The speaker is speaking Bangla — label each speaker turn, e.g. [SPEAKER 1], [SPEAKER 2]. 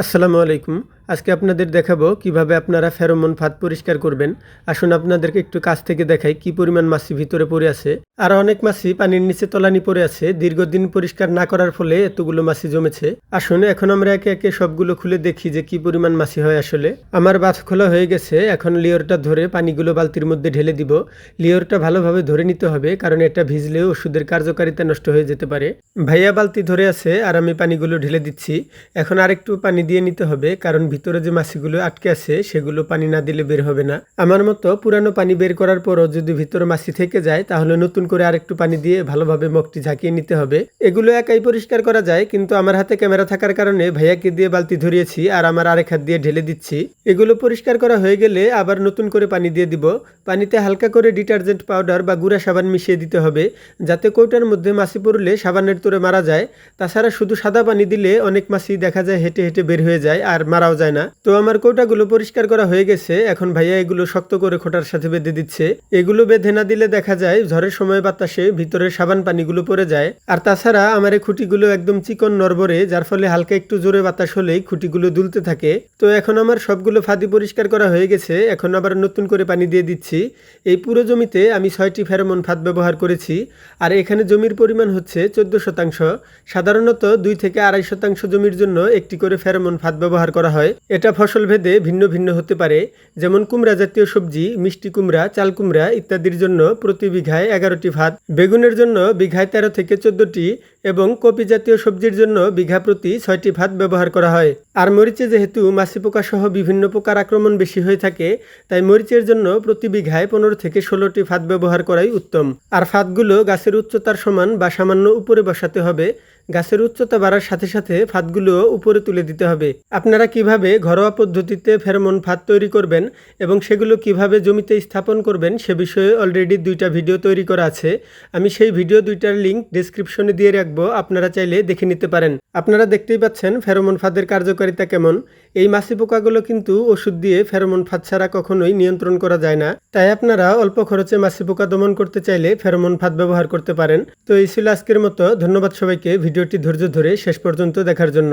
[SPEAKER 1] আসসালামু আলাইকুম। আজকে আপনাদের দেখাবো কীভাবে আপনারা ফেরোমন ফাঁদ পরিষ্কার করবেন। আসুন আপনাদেরকে একটু কাছ থেকে দেখাই কি পরিমাণ মাছি ভিতরে পড়ে আছে। আর অনেক মাছি পানির নিচে তলানি পড়ে আছে। দীর্ঘদিন পরিষ্কার না করার ফলে এতগুলো মাছি জমেছে। আসুন এখন আমরা একে একে সবগুলো খুলে দেখি যে কি পরিমাণ মাছি হয় আসলে। আমার বাথ খোলা হয়ে গেছে। এখন লিওরটা ধরে পানিগুলো বালতির মধ্যে ঢেলে দিব। লিওরটা ভালোভাবে ধরে নিতে হবে, কারণ এটা ভিজলে ওষুধের কার্যকারিতা নষ্ট হয়ে যেতে পারে। ভাইয়া বালতি ধরে আছে আর আমি পানিগুলো ঢেলে দিচ্ছি। এখন আরেকটু পানি দিয়ে নিতে হবে, কারণ ভিতরে যে মাছিগুলো আটকে আছে, সেগুলো পানি না দিলে বের হবে না। আমার মতো পুরানো পানি বের করার পরও যদি ভিতরে মাছি থেকে যায়, তাহলে নতুন করে আরেকটু পানি দিয়ে ভালোভাবে মগটি ঝাঁকিয়ে নিতে হবে। এগুলো একাই পরিষ্কার করা যায়, কিন্তু আমার হাতে ক্যামেরা থাকার কারণে ভাইয়াকে দিয়ে বালতি ধরিয়েছি আর আমার আরেক হাত দিয়ে ঢেলে দিচ্ছি। এগুলো পরিষ্কার করা হয়ে গেলে আবার নতুন করে পানি দিয়ে দিব। পানিতে হালকা করে ডিটারজেন্ট পাউডার বা গুঁড়া সাবান মিশিয়ে দিতে হবে, যাতে কৌটার মধ্যে মাছি পড়লে সাবানের তোরে মারা যায়। তাছাড়া শুধু সাদা পানি দিলে অনেক মাছি দেখা যায় হেঁটে হেঁটে বের হয়ে যায় আর মারাও যায় না। তো আমার কৌটাগুলো পরিষ্কার করা হয়ে গেছে। এখন ভাইয়া এগুলো শক্ত করে খোটার সাথে বেঁধে দিচ্ছে। এগুলো বেঁধে না দিলে দেখা যায় ঝড়ের সময় বাতাসে ভিতরে সাবান পানিগুলো পড়ে যায়। আর তাছাড়া আমার এই খুঁটিগুলো একদম চিকন নরবরে, যার ফলে হালকা একটু জোরে বাতাস হলেই খুঁটিগুলো দুলতে থাকে। তো এখন আমার সবগুলো ফাঁদি পরিষ্কার করা হয়ে গেছে। এখন আবার নতুন করে পানি দিয়ে দিচ্ছি। এই পুরো জমিতে আমি ছয়টি ফেরোমন ফাঁদ ব্যবহার করেছি। আর এখানে জমির পরিমাণ হচ্ছে চোদ্দ শতাংশ। সাধারণত দুই থেকে আড়াই শতাংশ জমির জন্য একটি করে ফেরোমন ফাঁদ ব্যবহার করা হয়। এটা ফসল ভেদে ভিন্ন ভিন্ন হতে পারে, যেমন কুমড়া জাতীয় সবজি, মিষ্টি কুমড়া, চাল কুমড়া ইত্যাদির জন্য প্রতি বিঘায় এগারোটি ভাত। বেগুনের জন্য বিঘায় তেরো থেকে চোদ্দটি এবং কপি জাতীয় সবজির জন্য বিঘা প্রতি ছয়টি ভাত ব্যবহার করা হয়। আর মরিচে যেহেতু মাছি পোকা সহ বিভিন্ন পোকার আক্রমণ বেশি হয়ে থাকে, তাই মরিচের জন্য প্রতি বিঘায় পনেরো থেকে ষোলোটি ফাঁদ ব্যবহার করাই উত্তম। আর ফাঁদগুলো গাছের উচ্চতার সমান বা সামান্য উপরে বসাতে হবে গাছের উচ্চতা বাড়ার সাথে সাথে ফাঁদগুলো উপরে তুলে দিতে হবে। আপনারা কীভাবে ঘরোয়া পদ্ধতিতে ফেরোমন ফাঁদ তৈরি করবেন এবং সেগুলো কীভাবে জমিতে স্থাপন করবেন সে বিষয়ে অলরেডি দুইটা ভিডিও তৈরি করা আছে। আমি সেই ভিডিও দুইটার লিঙ্ক ডিসক্রিপশনে দিয়ে রাখব, আপনারা চাইলে দেখে নিতে পারেন। আপনারা দেখতেই পাচ্ছেন ফেরোমন ফাঁদের কার্যকারিতা কেমন। এই মাছি পোকাগুলো কিন্তু ওষুধ দিয়ে ফেরোমন ফাঁদ ছাড়া কখনোই নিয়ন্ত্রণ করা যায় না। তাই আপনারা অল্প খরচে মাছি পোকা দমন করতে চাইলে ফেরোমন ফাঁদ ব্যবহার করতে পারেন। তো এই ছিল আজকের মতো। ধন্যবাদ সবাইকে। ভিডিওটি ধৈর্য ধরে শেষ পর্যন্ত দেখার জন্য।